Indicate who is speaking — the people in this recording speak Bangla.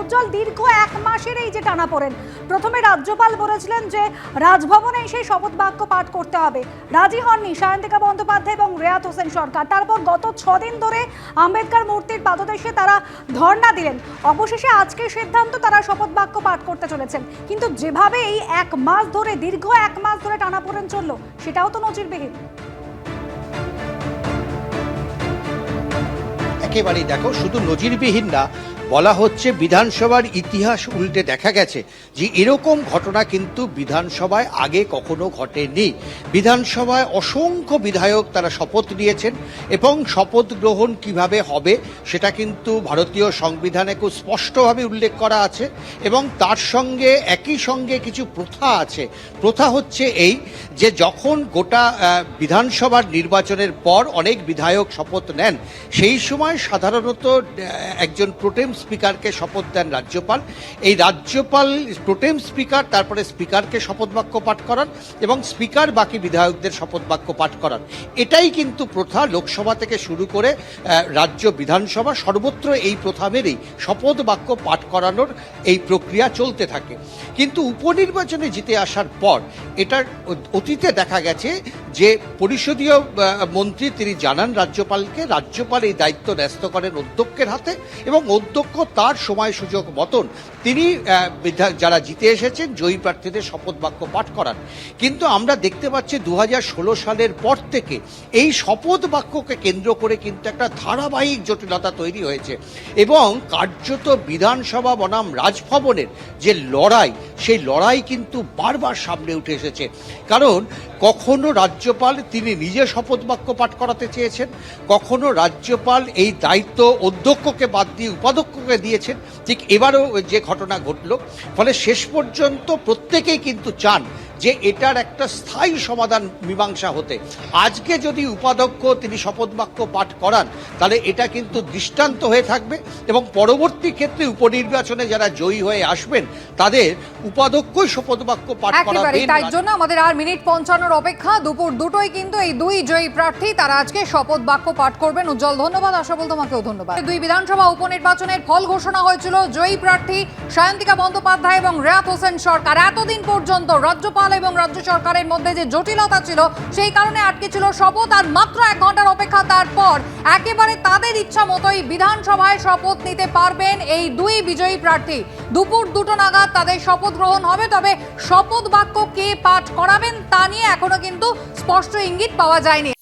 Speaker 1: উজ্জ্বল, দীর্ঘ এক মাসের এই যে টানা পড়েন, প্রথমে রাজ্যপাল বলেছিলেন যে রাজভবনে সেই শপথ বাক্য পাঠ করতে হবে। রাজি হননি সায়ন্তিকা বন্দ্যোপাধ্যায় এবং রেয়াত হোসেন সরকার। তারপর গত ছদিন ধরে আম্বেদকর মূর্তির পাদদেশে তারা ধর্ণা দিলেন। অবশেষে আজকের সিদ্ধান্ত তারা শপথ বাক্য পাঠ করতে চলেছেন। কিন্তু যেভাবে এই এক মাস ধরে, দীর্ঘ এক মাস ধরে টানা পড়েন চলল, সেটাও তো নজিরবিহীন।
Speaker 2: একেবারেই দেখো, শুধু নজিরবিহীন না, বলা হচ্ছে বিধানসভার ইতিহাস উল্টে দেখা গেছে যে এরকম ঘটনা কিন্তু বিধানসভায় আগে কখনো ঘটেনি। বিধানসভায় অসংখ্য বিধায়ক তারা শপথ নিয়েছেন এবং শপথ গ্রহণ কীভাবে হবে সেটা কিন্তু ভারতীয় সংবিধানে খুব স্পষ্টভাবে উল্লেখ করা আছে এবং তার সঙ্গে একই সঙ্গে কিছু প্রথা আছে। প্রথা হচ্ছে এই যে যখন গোটা বিধানসভার নির্বাচনের পর অনেক বিধায়ক শপথ নেন, সেই সময় সাধারণত একজন প্রোটেম স্পিকারকে শপথ দেন রাজ্যপাল। এই রাজ্যপাল, প্রোটেম স্পিকার, তারপরে স্পিকারকে শপথ বাক্য পাঠ করান এবং স্পিকার বাকি বিধায়কদের শপথ বাক্য পাঠ করান। এটাই কিন্তু প্রথা লোকসভা থেকে শুরু করে রাজ্য বিধানসভা। সর্বত্র এই প্রথা মেরেই শপথ বাক্য পাঠ করানোর এই প্রক্রিয়া চলতে থাকে। কিন্তু উপনির্বাচনে জিতে আসার পর এটার অতীতে দেখা গেছে যে পরিষদীয় মন্ত্রী তিনি জানান রাজ্যপালকে, রাজ্যপাল এই দায়িত্ব ন্যস্ত করেন অধ্যক্ষের হাতে এবং অধ্যক্ষ তার সময় সুযোগ মতন তিনি যারা জিতে এসেছেন, জয়ী প্রার্থীদের শপথ বাক্য পাঠ করান। কিন্তু আমরা দেখতে পাচ্ছি দু হাজার ষোলো সালের পর থেকে এই শপথ বাক্যকে কেন্দ্র করে কিন্তু একটা ধারাবাহিক জটিলতা তৈরি হয়েছে এবং কার্যত বিধানসভা বনাম রাজভবনের যে লড়াই সেই লড়াই কিন্তু বারবার সামনে উঠে এসেছে। কারণ কখনো রাজ্যপাল তিনি নিজে শপথ বাক্য পাঠ করাতে চেয়েছেন, কখনো রাজ্যপাল এই দায়িত্ব অধ্যক্ষকে বাদ দিয়ে উপাধ্যক্ষকে দিয়েছেন। ঠিক এবারও যে ঘটনা ঘটল, ফলে শেষ পর্যন্ত প্রত্যেকেই কিন্তু চান যে এটার একটা স্থায়ী সমাধান মীমাংসা হতে। আজকে যদি উপাধ্যক্ষ তিনি শপথ বাক্য পাঠ করান তাহলে এটা কিন্তু দৃষ্টান্ত হয়ে থাকবে এবং পরবর্তী ক্ষেত্রে উপনির্বাচনে যারা জয়ী হয়ে আসবেন তাদের উপাধ্যক্ষই শপথ বাক্য পাঠ করাবেন
Speaker 3: তাই জন্য আমাদের আর মিনিট পঞ্চান্নর অপেক্ষা দুপুর দুটোই কিন্তু এই দুই জয়ী প্রার্থী তারা আজকে শপথ বাক্য পাঠ করবেন। উজ্জ্বল ধন্যবাদ। আশা আশাবল তোমাকেও ধন্যবাদ। দুই বিধানসভা উপনির্বাচনের ফল ঘোষণা হয়েছিল জয়ী প্রার্থী সায়ন্তিকা বন্দ্যোপাধ্যায় এবং রেয়াত হোসেন সরকার। এতদিন পর্যন্ত রাজ্যপাল এবং রাজ্য সরকারের মধ্যে যে জটিলতা ছিল, সেই কারণে আটকে ছিল শপথ আর মাত্র এক ঘণ্টার অপেক্ষা তারপর। একেবারে তাদের ইচ্ছা মতোই বিধানসভায় শপথ নিতে পারবেন এই দুই বিজয়ী প্রার্থী। দুপুর দুটো নাগাদ তাদের শপথ গ্রহণ হবে, তবে শপথ বাক্য কে পাঠ করাবেন তা নিয়ে এখনও কিন্তু স্পষ্ট ইঙ্গিত পাওয়া যায়নি।